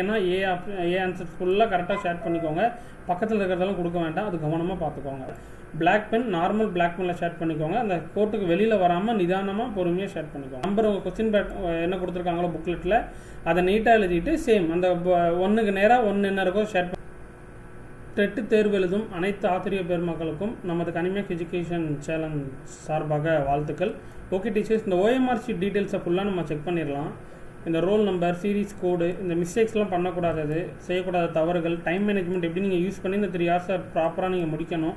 ஏன்னா ஏ app A answer ஃபுல்லாக கரெக்டாக ஷேர் பண்ணிக்கோங்க. பக்கத்தில் இருக்கிறதெல்லாம் கொடுக்க வேண்டாம். அது கவனமாக பார்த்துக்கோங்க. பிளாக் பென் நார்மல் பிளாக் பெனில் ஷேர் பண்ணிக்கோங்க. அந்த கோட்டுக்கு வெளியில் வராமல் நிதானமாக பொறுமையாக ஷேர் பண்ணிக்கோங்க. நம்பர் உங்கள் கொஸ்டின் பேட் என்ன கொடுத்துருக்காங்களோ புக்லெட்டில் அதை நீட்டாக எழுதிட்டு சேம் அந்த ஒன்றுக்கு நேராக ஒன்று என்ன இருக்கோ ஷேர் டெட்டு தேர்வு எழுதும் அனைத்து ஆசிரியர் பெருமக்களுக்கும் நமது கனிமேக் எஜுகேஷன் சேனல் சார்பாக வாழ்த்துக்கள். ஓகே டீச்சர்ஸ் இந்த ஓஎம்ஆர்சி டீட்டெயில்ஸை ஃபுல்லாக நம்ம செக் பண்ணிடலாம். இந்த ரோல் நம்பர் சீரிஸ் கோடு இந்த மிஸ்டேக்ஸ்லாம் பண்ணக்கூடாதது செய்யக்கூடாத தவறுகள் டைம் மேனேஜ்மெண்ட் எப்படி நீங்கள் யூஸ் பண்ணி இந்த த்ரீ ஹவர்ஸை ப்ராப்பராக நீங்கள் முடிக்கணும்.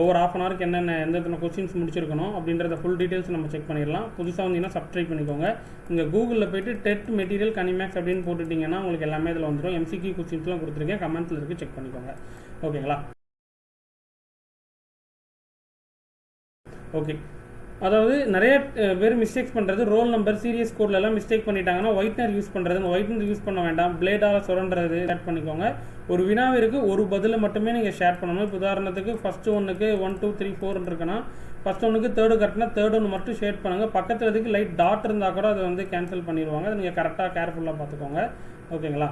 ஒவ்வொரு ஆஃப் அன் ஹவருக்கு என்னென்ன எந்த எத்தனை கொஸ்டின்ஸ் முடிச்சிருக்கணும் அப்படின்றத ஃபுல் டீட்டெயில்ஸ் நம்ம செக் பண்ணிடலாம். புதுசாக வந்தீங்கன்னா சப்ஸ்கிரைப் பண்ணிக்கோங்க. இங்கே கூகுளில் போயிட்டு டெட் மெட்டீரியல் கனிமேக்ஸ் அப்படின்னு போட்டுட்டிங்கன்னா உங்களுக்கு எல்லாமே இதில் வந்துடும் எம்சிக்யூ கொஸ்டின்ஸ்லாம் கொடுத்துருக்கேன். கமெண்ட்ஸில் இருக்குது செக் பண்ணிக்கோங்க. ஓகேங்களா ஓகே அதாவது நிறைய பேர் மிஸ்டேக்ஸ் பண்ணுறது ரோல் நம்பர் சீரியஸ் கோட்லலாம் மிஸ்டேக் பண்ணிட்டாங்கன்னா ஒயிட்னர் யூஸ் பண்ணுறது ஒயிட்னர் யூஸ் பண்ண வேண்டாம். பிளேடால் சுரண்டுறது ஷேர் பண்ணிக்கோங்க. ஒரு வினாவிற்கு ஒரு பதிலை மட்டுமே நீங்கள் ஷேர் பண்ணணும். இப்போ உதாரணத்துக்கு ஃபஸ்ட்டு ஒன்றுக்கு ஒன் டூ த்ரீ ஃபோர் இருக்குன்னா ஃபஸ்ட் ஒன்றுக்கு தேர்டு கரெக்ட்னா தேர்ட் ஒன்று மட்டும் ஷேர் பண்ணுங்கள் பக்கத்தில் இதுக்கு லைட் டாட் இருந்தால் கூட அதை வந்து கேன்சல் பண்ணிடுவாங்க. அதை நீங்கள் கரெக்டாக கேர்ஃபுல்லாக பார்த்துக்கோங்க. ஓகேங்களா?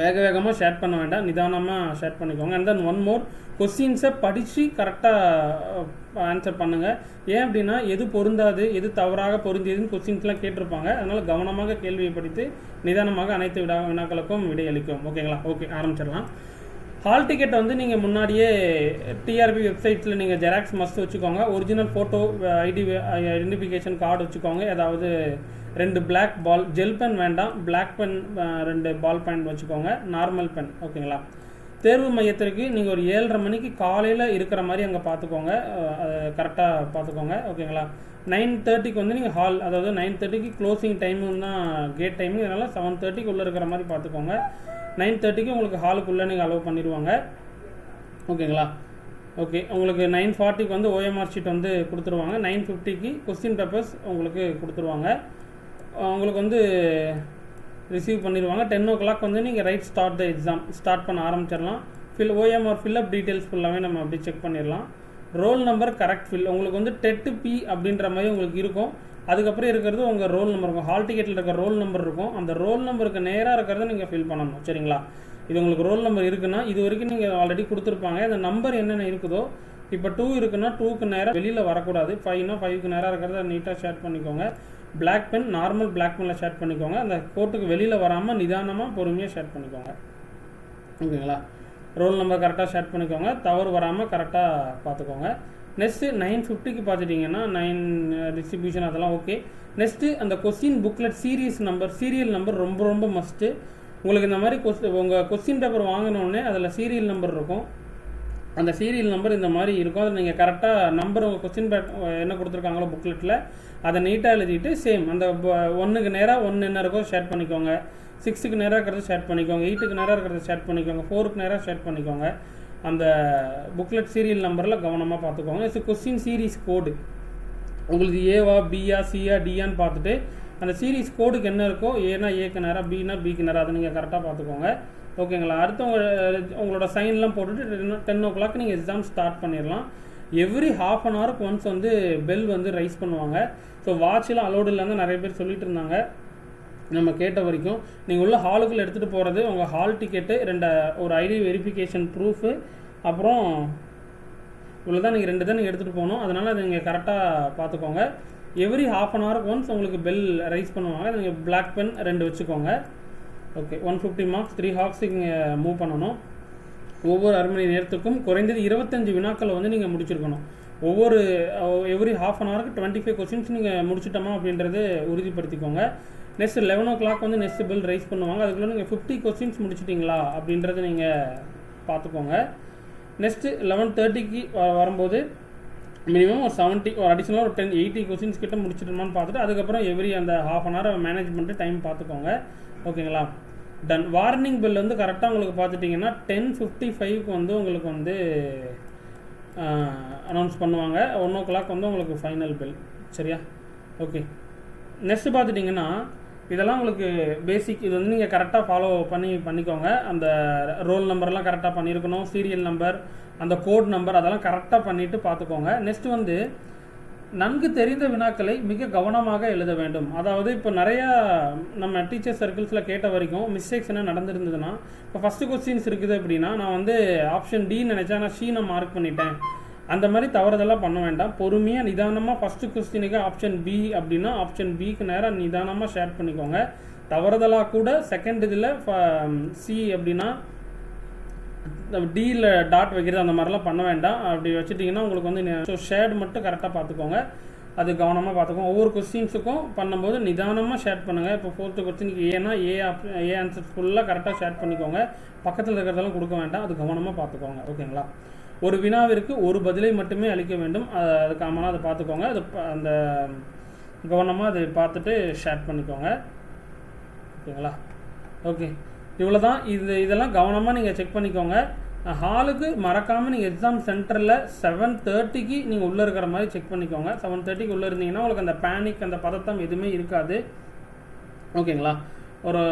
வேக வேகமாக ஷேர் பண்ண வேண்டாம். நிதானமாக ஷேர் பண்ணிக்கோங்க. அண்ட் தென் ஒன் மோர் கொஸ்டின்ஸை படித்து கரெக்டாக ஆன்சர் பண்ணுங்கள் ஏன் அப்படின்னா எது பொருந்தாது எது தவறாக பொருந்தியதுன்னு கொஸ்டின்ஸ்லாம் கேட்டிருப்பாங்க. அதனால் கவனமாக கேள்வியை படித்து நிதானமாக அனைத்து விடா வினாக்களுக்கும் விடையளிக்கும். ஓகேங்களா ஓகே ஆரம்பிச்சிடலாம். ஹால் டிக்கெட் வந்து நீங்கள் முன்னாடியே டிஆர்பி வெப்சைட்டில் நீங்கள் ஜெராக்ஸ் மஸ்ட் வச்சுக்கோங்க. Original photo ID identification card வச்சுக்கோங்க. ஏதாவது ரெண்டு பிளாக் பால் ஜெல் பென் வேண்டாம். பிளாக் பென் ரெண்டு பால் பென் வச்சுக்கோங்க. நார்மல் பென் ஓகேங்களா தேர்வு மையத்திற்கு நீங்கள் ஒரு ஏழரை மணிக்கு காலையில் இருக்கிற மாதிரி அங்கே பார்த்துக்கோங்க கரெக்டாக பார்த்துக்கோங்க ஓகேங்களா? நைன் தேர்ட்டிக்கு வந்து நீங்கள் ஹால் அதாவது நைன் தேர்ட்டிக்கு க்ளோசிங் டைமும் தான் கேட் டைமிங் அதனால் செவன் தேர்ட்டிக்கு உள்ளே இருக்கிற மாதிரி பார்த்துக்கோங்க நைன் தேர்ட்டிக்கு உங்களுக்கு ஹாலுக்குள்ளே நீங்கள் அலோவ் பண்ணிடுவாங்க. ஓகேங்களா? ஓகே உங்களுக்கு நைன் ஃபார்ட்டிக்கு வந்து ஓஎம்ஆர் ஷீட் வந்து கொடுத்துருவாங்க. நைன் ஃபிஃப்டிக்கு கொஸ்டின் பேப்பர்ஸ் உங்களுக்கு கொடுத்துருவாங்க. உங்களுக்கு வந்து ரிசீவ் பண்ணிடுவாங்க. டென் ஓ கிளாக் வந்து நீங்கள் right start the exam start பண்ண ஆரம்பிச்சிடலாம். ஃபில் ஓஎம்ஆர் ஃபில்அப் டீட்டெயில்ஸ் ஃபுல்லாகவே நம்ம அப்படி செக் பண்ணிடலாம். ரோல் நம்பர் கரெக்ட் ஃபில் உங்களுக்கு வந்து டெட்டு பி அப்படின்ற மாதிரி உங்களுக்கு இருக்கும். அதுக்கப்புறம் இருக்கிறது உங்கள் ரோல் நம்பர் இருக்கும். ஹால் டிக்கெட்டில் இருக்க ரோல் நம்பர் இருக்கும். அந்த ரோல் நம்பருக்கு நேராக இருக்கிறத நீங்கள் ஃபில் பண்ணணும். சரிங்களா? இது உங்களுக்கு ரோல் நம்பர் இருக்குன்னா இது வரைக்கும் நீங்கள் ஆல்ரெடி கொடுத்துருப்பாங்க. அந்த நம்பர் என்னென்ன இருக்குதோ இப்போ டூ இருக்குன்னா டூக்கு நேராக வெளியில் வரக்கூடாது. ஃபைவ்னா ஃபைவ்க்கு நேராக இருக்கிறத நீட்டாக ஷேர் பண்ணிக்கோங்க. பிளாக் பென் நார்மல் பிளாக் பெனில் ஷேர் பண்ணிக்கோங்க. அந்த கோட்டுக்கு வெளியில் வராமல் நிதானமாக பொறுமையாக ஷேர் பண்ணிக்கோங்க. ஓகேங்களா? ரோல் நம்பர் கரெக்டாக ஷேர் பண்ணிக்கோங்க. தவறு வராமல் கரெக்டாக பார்த்துக்கோங்க நெக்ஸ்ட்டு நைன் ஃபிஃப்டிக்கு பார்த்துட்டிங்கன்னா நைன் டிஸ்ட்ரிபியூஷன் uh, அதெல்லாம் ஓகே நெக்ஸ்ட்டு அந்த question booklet serious number serial number ரொம்ப ரொம்ப மஸ்ட்டு உங்களுக்கு இந்த மாதிரி கொஸ்டின் உங்கள் கொஸ்டின் பேப்பர் வாங்கினோடனே அதில் சீரியல் நம்பர் இருக்கும். அந்த சீரியல் நம்பர் இந்த மாதிரி இருக்கும். அதை நீங்கள் கரெக்டாக நம்பர் உங்கள் கொஸ்டின் பேக் என்ன கொடுத்துருக்காங்களோ புக்லெட்டில் அதை நீட்டாக எழுதிட்டு சேம் அந்த ஒன்றுக்கு நேராக ஒன்று என்ன இருக்கோ ஷேர் பண்ணிக்கோங்க. சிக்ஸுக்கு நேராக இருக்கிறத ஷேர் பண்ணிக்கோங்க. எயிட்டுக்கு நேராக இருக்கிறத ஷேர் பண்ணிக்கோங்க. ஃபோருக்கு நேராக ஷேர் பண்ணிக்கோங்க. அந்த புக்லெட் சீரியல் நம்பரில் கவனமாக பார்த்துக்கோங்க. இட்ஸ் கொஸ்டின் சீரீஸ் கோடு உங்களுக்கு ஏவா பிஆ சிஆ டிஆன்னு பார்த்துட்டு அந்த சீரீஸ் கோடுக்கு என்ன இருக்கோ ஏன்னா ஏக்கு நேராக பின்னா பிக்கு நேராக அதை நீங்கள் கரெக்டாக பார்த்துக்கோங்க. ஓகேங்களா? அடுத்தவங்க உங்களோட சைன்லாம் போட்டுட்டு டென் ஓ கிளாக் நீங்கள் எக்ஸாம் ஸ்டார்ட் பண்ணிடலாம். எவ்ரி ஹாஃப் அன் ஹவருக்கு ஒன்ஸ் வந்து பெல் வந்து ரைஸ் பண்ணுவாங்க. ஸோ வாட்செலாம் அலோடு இல்லைன்னு நிறைய பேர் சொல்லிட்டு இருந்தாங்க. நம்ம கேட்ட வரைக்கும். நீங்கள் உள்ள ஹாலுக்குள்ளே எடுத்துகிட்டு போகிறது உங்கள் ஹால் டிக்கெட்டு ரெண்டு ஒரு ஐடி வெரிஃபிகேஷன் ப்ரூஃபு அப்புறம் இவ்வளோ தான் நீங்கள் ரெண்டு தான் நீங்கள் எடுத்துகிட்டு போகணும். அதனால் அதை நீங்கள் கரெக்டாக பார்த்துக்கோங்க. எவ்ரி ஹாஃப் அன் ஹவருக்கு ஒன்ஸ் உங்களுக்கு பெல் ரைஸ் பண்ணுவாங்க. நீங்கள் பிளாக் பென் ரெண்டு வச்சுக்கோங்க. Okay one fifty marks three hours நீங்கள் மூவ் பண்ணணும். ஒவ்வொரு அரை மணி நேரத்துக்கும் குறைந்தது இருபத்தஞ்சு வினாக்களை வந்து நீங்கள் முடிச்சிருக்கணும். ஒவ்வொரு எவ்ரி ஹாஃப் அன் ஹவருக்கு டுவெண்ட்டி ஃபைவ் கொஸ்டின்ஸ் நீங்கள் முடிச்சிட்டோமா அப்படின்றது உறுதிப்படுத்திக்கோங்க. நெக்ஸ்ட் லெவன் ஓ கிளாக் வந்து நெக்ஸ்ட் பில் ரைஸ் பண்ணுவாங்க. அதுக்குள்ளே நீங்கள் ஃபிஃப்டி கொஸ்டின்ஸ் முடிச்சிட்டிங்களா அப்படின்றத நீங்கள் பார்த்துக்கோங்க. நெக்ஸ்ட்டு லெவன் தேர்ட்டிக்கு வரும்போது மினிமம் ஒரு செவன்ட்டி ஒரு அடிஷ்னலாக ஒரு டென் எயிட்டி கொஸ்டின்ஸ் கிட்ட முடிச்சிட்டோமான்னு பார்த்துட்டு அதுக்கப்புறம் எவ்ரி அந்த half an hour management time பார்த்துக்கோங்க. ஓகேங்களா? டன் வார்னிங் பில் வந்து கரெக்டாக உங்களுக்கு பார்த்துட்டிங்கன்னா டென் ஃபிஃப்டி ஃபைவ்க்கு வந்து உங்களுக்கு வந்து அனௌன்ஸ் பண்ணுவாங்க. ஒன் ஓ கிளாக் வந்து உங்களுக்கு ஃபைனல் பில் சரியா? ஓகே நெக்ஸ்ட் பார்த்துட்டிங்கன்னா இதெல்லாம் உங்களுக்கு பேசிக் இது வந்து நீங்கள் கரெக்டாக ஃபாலோ பண்ணி பண்ணிக்கோங்க. அந்த ரோல் நம்பர்லாம் கரெக்டாக பண்ணியிருக்கணும். சீரியல் நம்பர் அந்த கோட் நம்பர் அதெல்லாம் கரெக்டாக பண்ணிவிட்டு பார்த்துக்கோங்க. நெக்ஸ்ட் வந்து நன்கு தெரிந்த வினாக்களை மிக கவனமாக எழுத வேண்டும். அதாவது இப்போ நிறையா நம்ம டீச்சர் சர்க்கிள்ஸில் கேட்ட வரைக்கும் மிஸ்டேக்ஸ் என்ன நடந்திருந்ததுன்னா இப்போ ஃபஸ்ட்டு கொஸ்டின்ஸ் இருக்குது அப்படின்னா நான் வந்து ஆப்ஷன் டி நினச்சா நான் ஷீனை மார்க் பண்ணிட்டேன். அந்த மாதிரி தவறுதெல்லாம் பண்ண வேண்டாம். பொறுமையாக நிதானமாக ஃபஸ்ட்டு கொஸ்டினுக்கு ஆப்ஷன் பி அப்படின்னா ஆப்ஷன் பிக்கு நேராக நிதானமாக ஷேர் பண்ணிக்கோங்க. தவறுதலாக கூட செகண்ட் இதில் சி அப்படின்னா டியில் டாட் வைக்கிறது அந்த மாதிரிலாம் பண்ண வேண்டாம். அப்படி வச்சுட்டிங்கன்னா உங்களுக்கு வந்து ஸோ ஷேட் மட்டும் கரெக்டாக பார்த்துக்கோங்க. அது கவனமாக பார்த்துக்கோங்க. ஒவ்வொரு கொஸ்டின்ஸுக்கும் பண்ணும்போது நிதானமாக ஷேர் பண்ணுங்கள் இப்போ ஃபோர்த்து கொஸ்டினுக்கு ஏன்னா ஏ ஆப் ஏ ஆன்சர்ஸ் ஃபுல்லாக கரெக்டாக ஷேர் பண்ணிக்கோங்க. பக்கத்தில் இருக்கிறதெல்லாம் கொடுக்க வேண்டாம். அது கவனமாக பார்த்துக்கோங்க. ஓகேங்களா? ஒரு வினாவிற்கு ஒரு பதிலை மட்டுமே அளிக்க வேண்டும். அது அது காமனாக அதை பார்த்துக்கோங்க. அது ப- அந்த கவனமாக அதை பார்த்துட்டு ஷேர் பண்ணிக்கோங்க. ஓகேங்களா? ஓகே. இவ்வளோ தான் இது இதெல்லாம் கவனமாக நீங்கள் செக் பண்ணிக்கோங்க. ஹாலுக்கு மறக்காமல் நீங்கள் எக்ஸாம் சென்டரில் செவன் தேர்ட்டிக்கு நீங்கள் உள்ளே இருக்கிற மாதிரி செக் பண்ணிக்கோங்க. செவன் தேர்ட்டிக்கு உள்ளே இருந்தீங்கன்னா உங்களுக்கு அந்த பேனிக் அந்த பதட்டம் எதுவுமே இருக்காது. ஓகேங்களா? ஒரு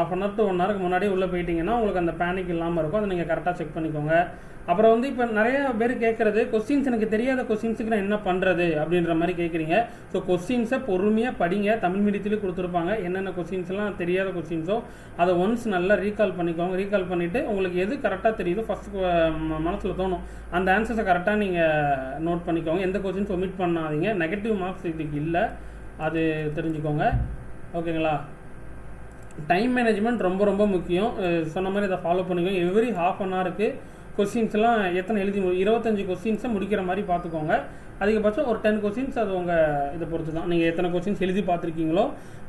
half an hour to one ஹவருக்கு முன்னாடி உள்ளே போயிட்டீங்கன்னா உங்களுக்கு அந்த பேனிக் இல்லாமல் இருக்கும். அதை நீங்கள் கரெக்டாக செக் பண்ணிக்கோங்க. அப்புறம் வந்து இப்போ நிறைய பேர் கேட்குறது கொஸ்டின்ஸ் எனக்கு தெரியாத கொஸ்டின்ஸுக்கு நான் என்ன பண்ணுறது அப்படின்ற மாதிரி கேட்குறீங்க ஸோ கொஸ்டின்ஸை பொறுமையாக படிங்க. தமிழ் மீடியத்துலேயும் கொடுத்துருப்பாங்க. என்னென்ன கொஸ்டின்ஸ்லாம் தெரியாத கொஸ்டின்ஸோ அதை ஒன்ஸ் நல்லா ரீகால் பண்ணிக்கோங்க. ரீகால் பண்ணிவிட்டு உங்களுக்கு எது கரெக்டாக தெரியுதோ ஃபஸ்ட்டு மனசில் தோணும் அந்த ஆன்சர்ஸை கரெக்டாக நீங்கள் நோட் பண்ணிக்கோங்க. எந்த கொஸ்டின்ஸ் ஒமிட் பண்ணாதீங்க. நெகட்டிவ் மார்க்ஸ் இதுக்கு இல்லை. அது தெரிஞ்சுக்கோங்க. ஓகேங்களா? டைம் மேனேஜ்மெண்ட் ரொம்ப ரொம்ப முக்கியம். சொன்ன மாதிரி அதை ஃபாலோ பண்ணிக்கோங்க. எவ்ரி ஹாஃப் அன் ஹவருக்கு கொஸ்டின்ஸ்லாம் எத்தனை எழுதி இருபத்தஞ்சி கொஸ்டின்ஸை முடிக்கிற மாதிரி பார்த்துக்கோங்க. அதிகபட்சம் ஒரு டென் கொஸ்டின்ஸ் அது உங்கள் இதை பொறுத்து தான் நீங்கள் எத்தனை கொஸ்டின்ஸ் எழுதி பார்த்துருக்கீங்களோ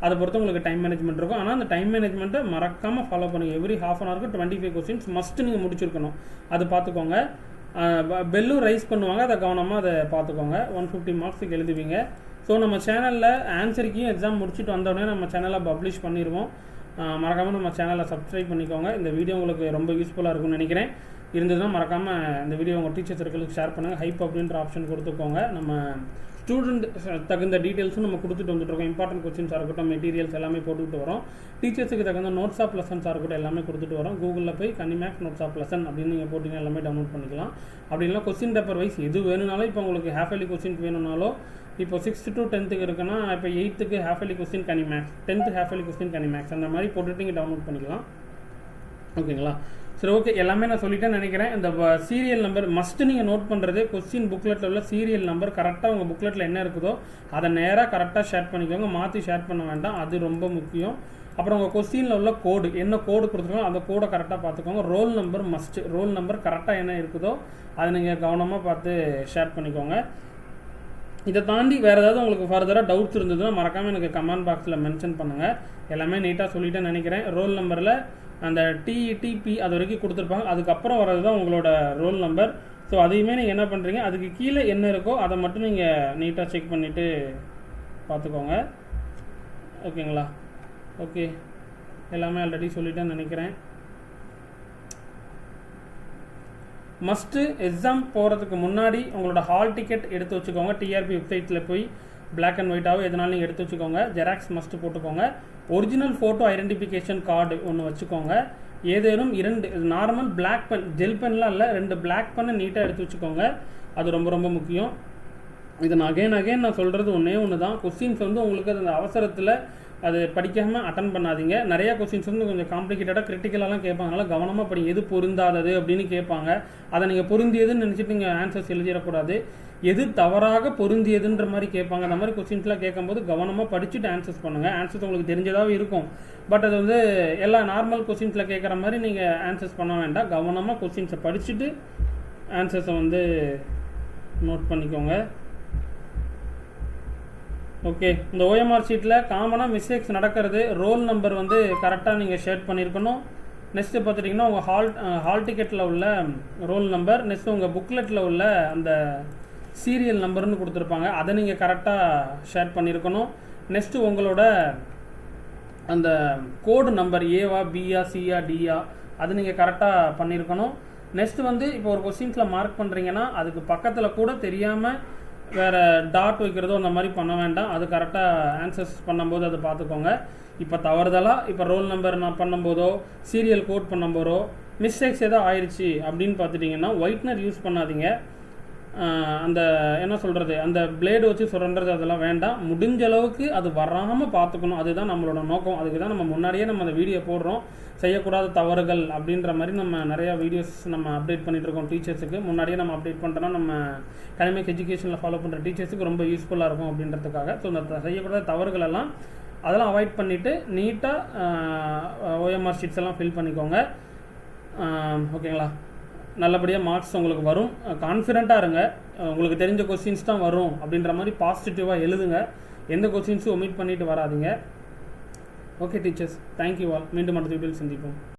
அதை பொறுத்து உங்களுக்கு டைம் மேனேஜ்மெண்ட் இருக்கும். ஆனால் அந்த டைம் மேனேஜ்மெண்ட்டை மறக்காமல் ஃபாலோ பண்ணுங்கள் எவ்ரி ஹாஃப் அன் ஹவருக்கு டுவெண்ட்டி ஃபைவ் கொஸ்டின்ஸ் மஸ்ட் நீங்கள் முடிச்சிருக்கணும். அது பார்த்துக்கோங்க. பெல்லும் ரைஸ் பண்ணுவாங்க. அதை கவனமாக அதை பார்த்துக்கோங்க. ஒன் ஃபிஃப்டி மார்க்ஸுக்கு எழுதுவீங்க. ஸோ நம்ம சேனலில் ஆன்சருக்கையும் எக்ஸாம் முடிச்சுட்டு வந்தோடனே நம்ம சேனலை பப்ளிஷ் பண்ணிடுவோம் மறக்காமல் நம்ம சேனலை சப்ஸ்கிரைப் பண்ணிக்கோங்க. இந்த வீடியோ உங்களுக்கு ரொம்ப யூஸ்ஃபுல்லாக இருக்கும்னு நினைக்கிறேன். இருந்ததுன்னா மறக்காமல் இந்த வீடியோ உங்கள் டீச்சர் சர்க்கிளுக்கு ஷேர் பண்ணுங்கள் ஹைப் அப்படின்ற ஆப்ஷன் கொடுத்துக்கோங்க. நம்ம ஸ்டூடெண்ட் தகுந்த டீட்டெயில்ஸும் நம்ம கொடுத்துட்டு வந்துட்டுருக்கோம். இம்பார்ட்டன்ட் கொஸ்டின்ஸாக இருக்கட்டும் மெட்டீரியல்ஸ் எல்லாமே போட்டுக்கிட்டு வரோம். டீச்சர்ஸுக்கு தகுந்த நோட்ஸ் ஆஃப் லெசன்ஸாக இருக்கட்டும் எல்லாமே கொடுத்துட்டு வரோம். கூகுளில் போய் கனிமேக்ஸ் நோட்ஸ் ஆஃப் லெசன் அப்படின்னு நீங்கள் போட்டிங்கன்னா எல்லாமே டவுன்லோட் பண்ணிக்கலாம். அப்படி இல்லைனா கொஸ்டின் பேப்பர் வைஸ் எது வேணும்னாலும் இப்போ உங்களுக்கு ஹாஃப் எலி கொஸ்டின் வேணும்னாலோ இப்போ சிக்ஸ்த்து டு டென்த்துக்கு இருக்குன்னா இப்போ எயித்துக்கு ஹாஃப் கொஸ்டின் கனி மேக்ஸ் டென்த்து ஹாஃப் எலி கொஸ்டின் கனி மேக்ஸ் அந்த மாதிரி போட்டுட்டு நீங்கள் டவுன்லோட் பண்ணிக்கலாம். ஓகேங்களா சரி ஓகே எல்லாமே நான் சொல்லிட்டேன்னு நினைக்கிறேன். இந்த சீரியல் நம்பர் மஸ்ட் நீங்கள் நோட் பண்ணுறது கொஸ்டின் புக்லெட்டில் உள்ள சீரியல் நம்பர் கரெக்டாக உங்கள் புக்லெட்டில் என்ன இருக்குதோ அதை நேராக கரெக்டாக ஷேர் பண்ணிக்கோங்க மாற்றி ஷேர் பண்ண வேண்டாம் அது ரொம்ப முக்கியம். அப்புறம் உங்கள் கொஸ்டினில் உள்ள கோடு என்ன கோடு கொடுத்துருக்கோம் அந்த கோடை கரெக்டாக பார்த்துக்கோங்க. Roll number must roll number கரெக்டாக என்ன இருக்குதோ அதை நீங்கள் கவனமாக பார்த்து ஷேர் பண்ணிக்கோங்க. இதை தாண்டி வேறு ஏதாவது உங்களுக்கு ஃபர்தராக டவுட்ஸ் இருந்ததுன்னா மறக்காமல் எனக்கு கமெண்ட் பாக்ஸில் மென்ஷன் பண்ணுங்கள் எல்லாமே நீட்டாக சொல்லிட்டேன்னு நினைக்கிறேன். ரோல் நம்பரில் அந்த டிஇடிபி அது வரைக்கும் கொடுத்துருப்பாங்க. அதுக்கப்புறம் வர்றது தான் உங்களோட ரோல் நம்பர் ஸோ அதையுமே நீங்கள் என்ன பண்ணுறீங்க அதுக்கு கீழே என்ன இருக்கோ அதை மட்டும் நீங்கள் நீட்டாக செக் பண்ணிவிட்டு பார்த்துக்கோங்க. ஓகேங்களா ஓகே எல்லாமே ஆல்ரெடி சொல்லிட்டேன்னு நினைக்கிறேன். மஸ்ட்டு எக்ஸாம் போகிறதுக்கு முன்னாடி உங்களோட ஹால் டிக்கெட் எடுத்து வச்சுக்கோங்க. டிஆர்பி வெப்சைட்டில் போய் பிளாக் அண்ட் ஒயிட்டாகவும் எதனாலும் நீங்கள் எடுத்து வச்சுக்கோங்க. ஜெராக்ஸ் மஸ்ட்டு போட்டுக்கோங்க. ஒரிஜினல் ஃபோட்டோ ஐடென்டிஃபிகேஷன் கார்டு ஒன்று வச்சுக்கோங்க. ஏதேனும் இரண்டு நார்மல் பிளாக் பென் ஜெல் பென்லாம் இல்லை ரெண்டு பிளாக் பென்னை நீட்டாக எடுத்து வச்சுக்கோங்க. அது ரொம்ப ரொம்ப முக்கியம். இதை நான் அகைன் அகைன் நான் சொல்கிறது ஒன்றே ஒன்று தான் கொஸ்டின்ஸ் வந்து உங்களுக்கு அந்த அவசரத்தில் அது படிக்காமல் அட்டன் பண்ணாதீங்க. நிறையா கொஸ்டின்ஸ் வந்து கொஞ்சம் காம்ப்ளிகேட்டடாக கிரிட்டிக்கலாலாம் கேட்பாங்க. அதனால் கவனமாக படி எது பொருந்தாதது அப்படின்னு கேட்பாங்க. அதை நீங்கள் பொருந்தியதுன்னு நினச்சிட்டு நீங்கள் ஆன்சர்ஸ் எழுதிடக்கூடாது. எது தவறாக பொருந்தியதுன்ற மாதிரி கேட்பாங்க. அந்த மாதிரி கொஸ்டின்ஸ்லாம் கேட்கும்போது கவனமாக படிச்சுட்டு ஆன்சர்ஸ் பண்ணுங்கள் ஆன்சர்ஸ் உங்களுக்கு தெரிஞ்சதாகவே இருக்கும். பட் அது வந்து எல்லா நார்மல் கொஸ்டின்ஸில் கேட்குற மாதிரி நீங்கள் ஆன்சர்ஸ் பண்ண வேண்டாம். கவனமாக கொஸ்டின்ஸை படிச்சுட்டு ஆன்சர்ஸை வந்து நோட் பண்ணிக்கோங்க. ஓகே இந்த ஓஎம்ஆர் ஷீட்டில் காமனாக மிஸ்டேக்ஸ் நடக்கிறது. ரோல் நம்பர் வந்து கரெக்டாக நீங்கள் ஷேட் பண்ணியிருக்கணும் நெக்ஸ்ட்டு பார்த்துட்டிங்கன்னா உங்கள் ஹால் ஹால் டிக்கெட்டில் உள்ள ரோல் நம்பர் நெக்ஸ்ட்டு உங்கள் புக்லெட்டில் உள்ள அந்த சீரியல் நம்பர்னு கொடுத்துருப்பாங்க. அதை நீங்கள் கரெக்டாக ஷேர் பண்ணியிருக்கணும் நெக்ஸ்ட்டு உங்களோட அந்த கோடு நம்பர் ஏவா பிஆ சிஆ டிஆ அது நீங்கள் கரெக்டாக பண்ணியிருக்கணும் நெக்ஸ்ட் வந்து இப்போ ஒரு கொஸ்டின்ஸில் மார்க் பண்ணுறீங்கன்னா அதுக்கு பக்கத்தில் கூட தெரியாமல் வேறு டாட் வைக்கிறதோ அந்த மாதிரி பண்ண வேண்டாம். அது கரெக்டாக ஆன்சர்ஸ் பண்ணும்போது அதை பார்த்துக்கோங்க. இப்போ தவறுதலாக இப்போ ரோல் நம்பர் நான் பண்ணும்போதோ சீரியல் கோட் பண்ணும்போதோ மிஸ்டேக்ஸ் ஏதோ ஆயிடுச்சு அப்படின்னு பார்த்துட்டிங்கன்னா ஒயிட்னர் யூஸ் பண்ணாதீங்க. அந்த என்ன சொல்கிறது அந்த பிளேடு வச்சு சுரண்டுறது அதெல்லாம் வேண்டாம். முடிஞ்ச அளவுக்கு அது வராமல் பார்த்துக்கணும். அதுதான் நம்மளோட நோக்கம். அதுக்கு தான் நம்ம முன்னாடியே நம்ம அந்த வீடியோ போடுறோம். செய்யக்கூடாத தவறுகள் அப்படின்ற மாதிரி நம்ம நிறையா வீடியோஸ் நம்ம அப்டேட் பண்ணிகிட்ருக்கோம் இருக்கோம் டீச்சர்ஸுக்கு முன்னாடியே நம்ம அப்டேட் பண்ணுறோன்னா நம்ம அகாடமிக் எஜுகேஷனில் ஃபாலோ பண்ணுற டீச்சர்ஸுக்கு ரொம்ப யூஸ்ஃபுல்லாக இருக்கும் அப்படின்றதுக்காக. ஸோ இந்த செய்யக்கூடாத தவறுகள் எல்லாம் அதெல்லாம் அவாய்ட் பண்ணிவிட்டு நீட்டாக ஓஎம்ஆர் ஷீட்ஸ் எல்லாம் ஃபில் பண்ணிக்கோங்க. ஓகேங்களா நல்லபடியாக மார்க்ஸ் உங்களுக்கு வரும். கான்ஃபிடெண்ட்டாக இருங்க. உங்களுக்கு தெரிஞ்ச கொஸ்டின்ஸ் தான் வரும் அப்படின்ற மாதிரி பாசிட்டிவாக எழுதுங்க. எந்த கொஸ்டின்ஸும் ஒமிட் பண்ணிட்டு வராதீங்க. ஓகே டீச்சர்ஸ் தேங்க்யூ ஆல் மீண்டும் அடுத்த வீடியோவில் சந்திப்போம்.